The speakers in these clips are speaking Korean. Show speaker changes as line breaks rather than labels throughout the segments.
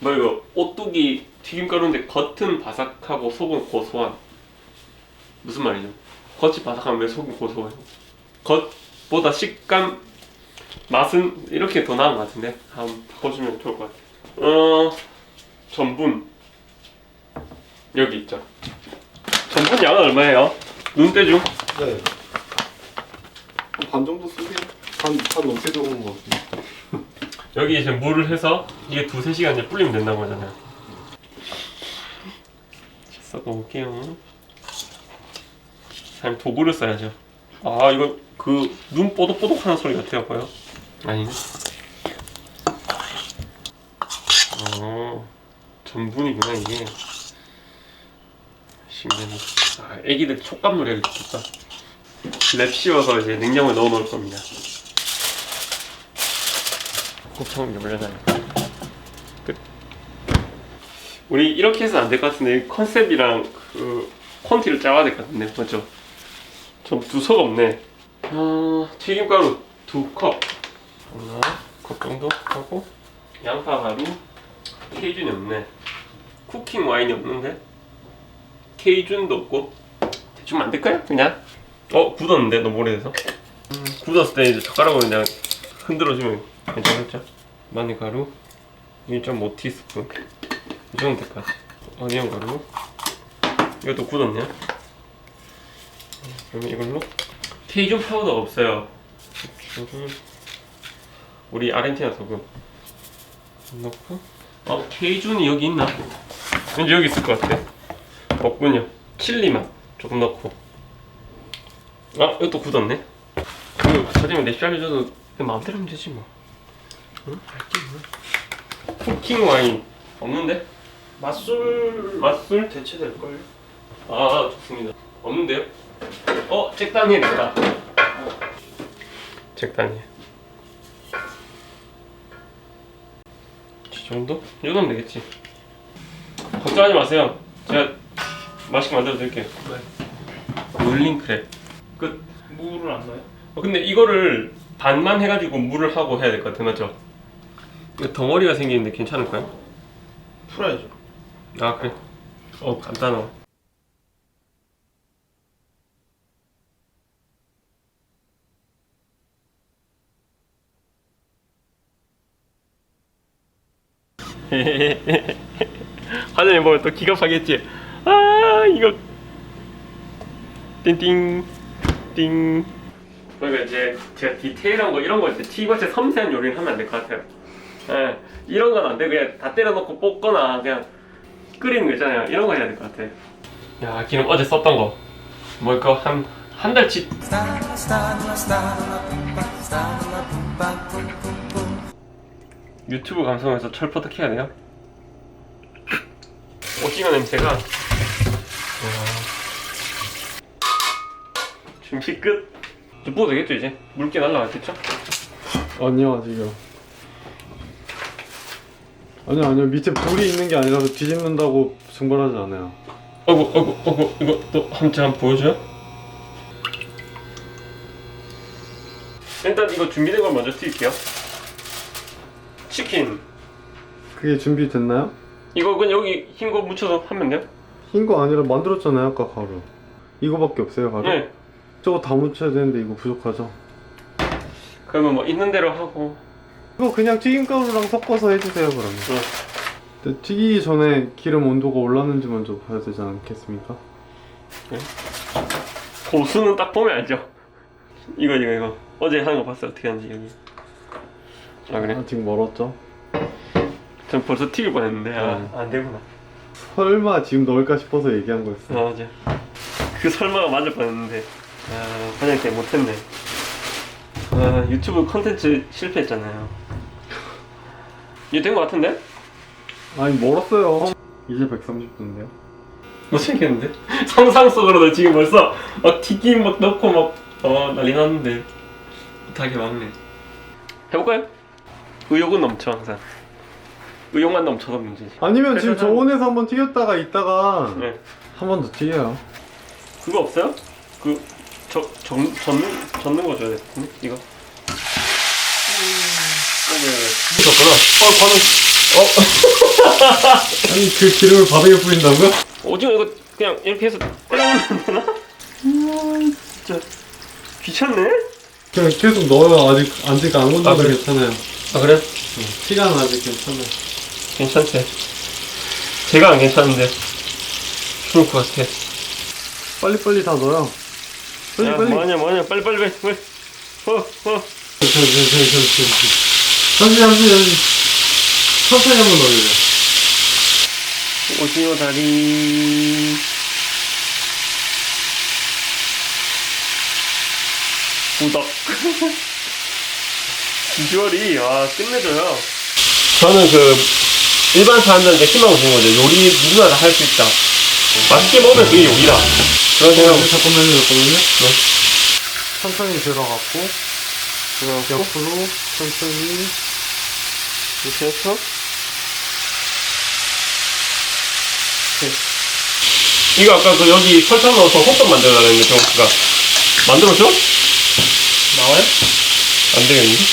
뭐 이거 오뚜기 튀김가루인데 겉은 바삭하고 속은 고소한 무슨 말이죠? 겉이 바삭하면 왜 속은 고소해요? 겉보다 식감 맛은 이렇게 더 나은 것 같은데 한번 보시면 좋을 것 같아요. 어 전분 여기 있죠. 전분 양은 얼마예요? 눈대중
네. 반 정도 쓰세요. 반, 반 넘게 들어온 것 같아요.
여기 이제 물을 해서 이게 두세 시간 이제 불리면 된다고 하잖아요. 섞어 볼게요. 아니 도구를 써야죠. 아 이거 그 눈 뽀독뽀독하는 소리 같아요, 보여? 아니네. 어 전분이구나 이게. 신기하네. 아 애기들 촉감 노래를 듣겠다. 랩 씌워서 이제 냉장고에 넣어 놓을 겁니다. 곱창 좀 올려놔요. 끝. 우리 이렇게 해서 안 될 것 같은데 컨셉이랑 그 콘티를 짜야 될 것 같은데 맞죠? 좀 두서가 없네. 어, 튀김가루 두 컵. 하나, 컵 정도 하고 양파 가루 케이준이 없네. 쿠킹 와인이 없는데 케이준도 없고 대충 만들까요? 그냥? 어 굳었는데 너무 오래돼서. 음, 굳었을 때 이제 젓가락으로 그냥 흔들어주면 괜찮겠죠? 마늘 가루? 1.5티스푼. 이 정도 될것 같아 어니언 가루? 이것도 굳었네요 그러면 이걸로? 케이준 파우더 없어요. 고추를 우리 아르헨티나 소금 넣고? 어 케이준이 여기 있나? 왠지 여기 있을 것 같아. 없군요. 칠리만 조금 넣고. 아 이것도 굳었네. 그 사장님 레시피 알려줘도 마음대로 하면 되지 뭐 응? 알게 뭐 쿠킹 와인 없는데?
맛술
맛술?
대체될걸요?
아 좋습니다 없는데요? 어? 잭다니엘 있다 잭다니엘 이 정도? 이 정도면 되겠지 걱정하지 마세요 제가 맛있게 만들어 드릴게요 롤링 크랩 끝
물을 안 넣어요?
어, 근데 이거를 반만 해가지고 물을 하고 해야 될 것 같아 맞죠? 이거 덩어리가 생기는데 괜찮을까요?
풀어야죠
아 그래? 어 간단하 화장님 보면 또 기가 파겠지? 아 이거 띵띵 띵 그러니까 이제 제가 디테일한 거 이런 거 이제 튀김같이 섬세한 요리는 하면 안 될 것 같아요 예 이런 건 안 돼. 그냥 다 때려놓고 볶거나 그냥 끓이는 거 있잖아요. 이런 거 해야 될 것 같아. 야 기름 어제 썼던 거. 뭘까 한 한 달치. 유튜브 감성에서 철퍼득 해야 돼요? 오징어 냄새가. 와. 준비 끝. 이제 부어도 되겠죠 이제? 물기 날라갔겠죠?
아니요, 아직요. 아니요, 아니요. 밑에 불이 있는 게 아니라서 뒤집는다고 증발하지 않아요.
어구 어구 어구 이거 또 한번 한번 보여줘요? 일단 이거 준비된 걸 먼저 튀길게요 치킨
그게 준비됐나요?
이거 그냥 여기 흰 거 묻혀서 하면 돼요?
흰 거 아니라 만들었잖아요, 아까 가루. 이거밖에 없어요, 가루?
네
저거 다 묻혀야 되는데 이거 부족하죠?
그러면 뭐 있는 대로 하고
이거 그냥 튀김가루랑 섞어서 해주세요, 그러면.
응.
근데 튀기기 전에 기름 온도가 올랐는지 먼저 봐야 되지 않겠습니까?
고수는 딱 보면 알죠 이거 이거 이거 어제 하는 거 봤어요 어떻게 하는지 여기 아 그래?
아직 멀었죠?
전 벌써 튀길 뻔했는데 아,
음.
안 되구나
설마 지금 넣을까 싶어서 얘기한 거였어.
아 맞아 그 설마가 맞을 뻔했는데 아 화장실 때 못했네 아 유튜브 컨텐츠 실패했잖아요 이거 된거 같은데?
아니, 멀었어요. 이제 130도인데요?
못 생겼는데? 상상 속으로도 지금 벌써 막 튀김 막 넣고 막어 난리 났는데 못하게 맞네 해볼까요? 의욕은 넘쳐 항상 의욕만 넘쳐서 문제지
아니면 지금 저온에서 한번 튀겼다가 있다가
네
한 번 더 튀겨요.
그거 없어요? 그 저, 전, 젓는, 젓는 거 줘야 돼 이거 음, 어. 졌구나 어, 어?
아니 그 기름을 바닥에 뿌린다고요?
오징어 이거 그냥 이렇게 해서 때려놓으면 되나? 음, 진짜 귀찮네.
그냥 계속 넣어요 아직 아직 안 건져도
아, 그래?
괜찮아요
아 그래?
시간은 아직 괜찮아요
괜찮대. 제가 안 괜찮은데 죽을 것 같아.
빨리빨리 다 넣어요 빨리
야,
빨리
뭐하냐 뭐하냐 빨리 빨리 빨리 빨리. 어 어.
잠시 잠시 잠시 천천히 한번 넣어주세요
오징어 다리. 구독. 비주얼이 와 끝내줘요. 저는 그 일반 사람들한테 희망을 주는 거죠. 요리 누구나 다 할 수 있다. 맛있게 먹으면 그게 요리다. 그런 생각.
어, 잠깐만요 잠깐만요
네.
천천히 들어갔고 옆으로 천천히
이렇게 해서 네. 이거 아까 그 여기 설탕 넣어서 호떡 만들어달라는 게 정수가 만들어줘?
나와요?
안 되겠는데?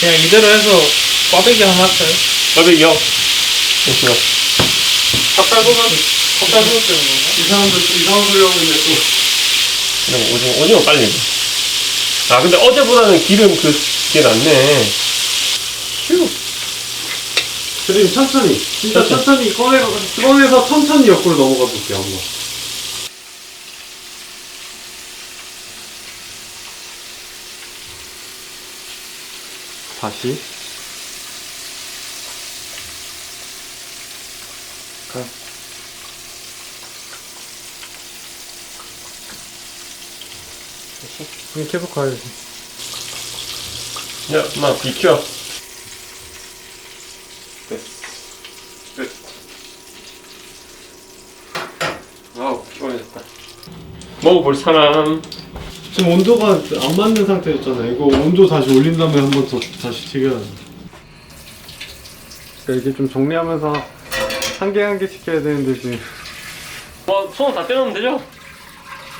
그냥 이대로 해서 꽈배기 하나 할까요?
까베기요? 잠시만
닭달 소금 닭달 소금 뜨는 건가?
이 사람들 또 이상한 소리 하고 있네 또
이런 오징어, 오징어 빨리. 아 근데 어제보다는 기름 그, 그게 낫네 휴
그림 천천히. 진짜
천천히.
꺼내, 꺼내서 천천히 옆으로 넘어가 볼게요 한번. 다시. 가. 계속 가야지.
야, 엄마 비켜 끝 끝. 아우 피곤해졌다 먹어볼 사람
지금 온도가 안 맞는 상태였잖아요. 이거 온도 다시 올린 다음에 한 번 더 다시 튀겨야죠. 그러니까 이게 좀 정리하면서 한 개 한 개씩 해야 되는데 지금
뭐 손을 다 떼놓으면 되죠?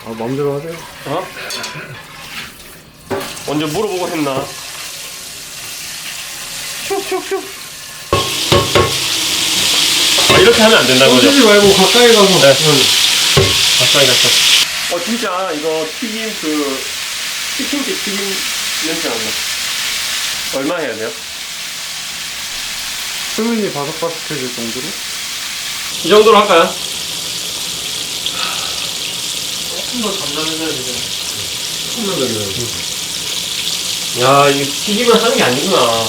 아 마음대로 하세요.
어? 먼저 물어보고 했나? 슉슉슉 아 이렇게 하면 안 된다는 거죠?
던지지 말고 가까이 가서.
네.
응.
가까이 갔어 어 진짜 이거 튀김 그 치킨집 튀김 냄새 난다 얼마 해야 돼요?
수면이 바삭바삭해질 정도로?
이 정도로 할까요?
조금 더 단단해져야 되잖아
조금만 더 기다려.
야 이게 튀김을 하는 게 아니구나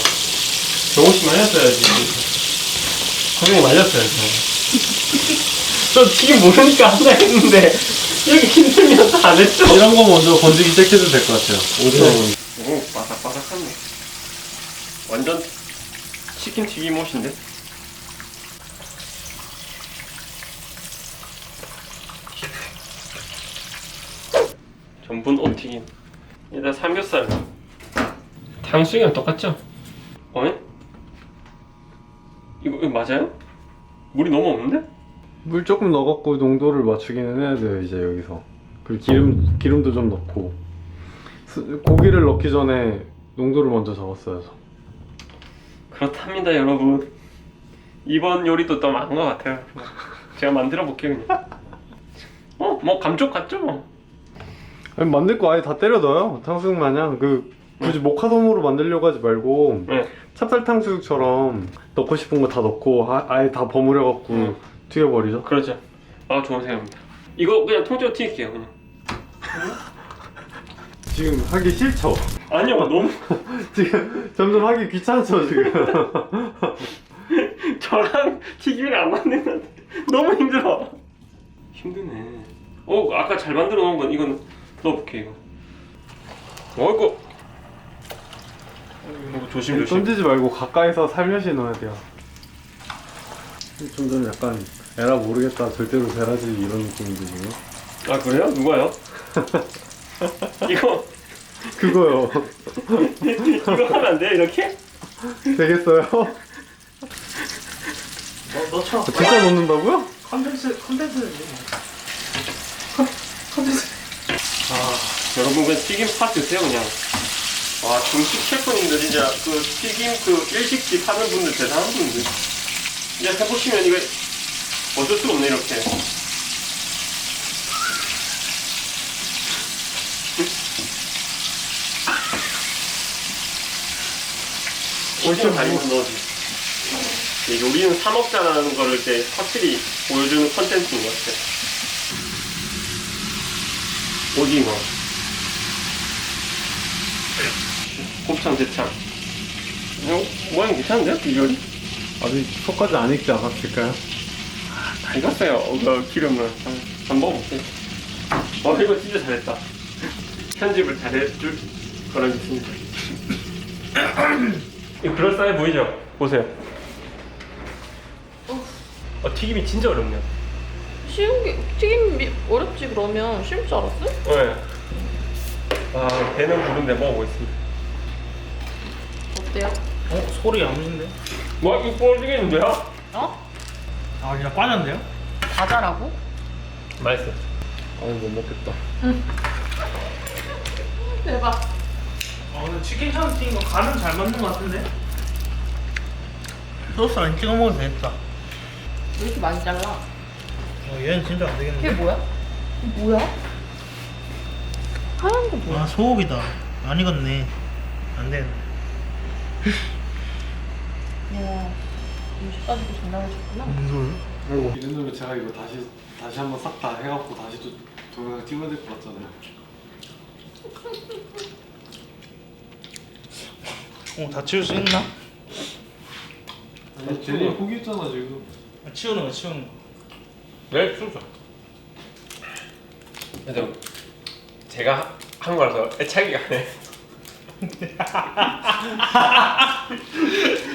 병호씨만 했어야지 고생이 많았어야지 저 튀김 모르니까 한다 했는데 이렇게 힘들면 안 했죠
이런 거 먼저 건지기 시작해도 될 것 같아요. 오징어는.
오 바삭바삭하네 완전 치킨 튀김 옷인데 전분 오튀김 일단 삼겹살 탕수육이랑 똑같죠? 어이? 이거, 이거 맞아요? 물이 너무 없는데?
물 조금 넣어갖고 농도를 맞추기는 해야 돼요 이제 여기서. 그리고 기름 기름도 좀 넣고. 스- 고기를 넣기 전에 농도를 먼저 적었어야죠.
그렇답니다 여러분 이번 요리도 또 망한 것 같아요 제가 만들어 볼게요 그냥 어? 뭐 감쪽 같죠 뭐
아니, 만들 거 아예 다 때려 넣어요. 탕수육 마냥 그 굳이 모카솜으로 만들려고 하지 말고
네.
찹쌀 탕수육처럼 넣고 싶은 거 다 넣고 아, 아예 다 버무려 갖고
음.
튀겨버리죠.
그렇죠. 아 좋은 생각입니다. 이거 그냥 통째로 튀길게요 그냥.
지금 하기 싫죠.
아니요 너무
지금 점점 하기 귀찮죠 지금.
저랑 튀김이랑 안 맞는 것 같아. 너무 힘들어. 힘드네. 어 아까 잘 만들어 놓은 건 이건 넣어볼게 이거. 어이구 이거 조심 조심.
던지지 말고 가까이서 살며시 넣어야 돼요. 좀 전에 약간 에라 모르겠다 절대로 베라지 이런 느낌인데 지금.
아 그래요? 누가요? 이거
그거요.
이거 하면 안 돼? 이렇게?
되겠어요?
너, 너처럼
진짜 넣는다고요?
컨텐츠 컨텐츠는 이제
아 여러분 그냥 튀김 파 드세요 그냥 와 중식 셰프님들 진짜 그 튀김 그 일식집 하는 분들 대단한 분들 이제 해보시면 이거 어쩔 수가 없네 이렇게. 다니면서 넣어지. 이 요리는 사 먹자라는 거를 이제 확실히 보여주는 컨텐츠인 것 같아. 오징어. 곱창, 대창. 어, 모양 괜찮은데요? 비주얼이?
아직 속까지 안 익지 않았을까요?
다 익었어요. 어, 그 기름을. 한- 한번 먹어볼게요. 어, 이거 진짜 잘했다. 편집을 잘해줄 거란 믿습니다. 이거 그럴싸해 보이죠? 보세요. 어, 튀김이 진짜 어렵네요.
쉬운 게 튀김이 어렵지 그러면 쉬울 줄 알았어?
네. 아, 배는 부른데 먹어보겠습니다.
어때요?
어? 소리 야무진데?
뭐, 이거 부러지겠는데요?
어?
아 진짜 빠졌는데요?
과자라고?
맛있어.
아니 못 먹겠다.
대박.
아 근데 치킨 처음 튀긴 거 간은 잘 맞는 거 같은데? 소스 안 찍어 먹어도 되겠다
왜 이렇게 많이 잘라?
어, 얘는 진짜 안 되겠네
그게 뭐야? 뭐야? 하얀 거 뭐야?
아 소고기다 안 익었네 안 되겠네
야, 음식까지도 장난을 쳤구나.
무슨
아이고 이런 제가 이거 다시 다시 한번 싹 다 해갖고 다시 또 동영상 찍어야 될 것 같잖아요.
어, 다 치울 수 있나?
아니 제니 포기했잖아 지금.
아, 치우는 거 치우는 거
네, 진짜. 근데 제가 한 거라서 애착이 가네.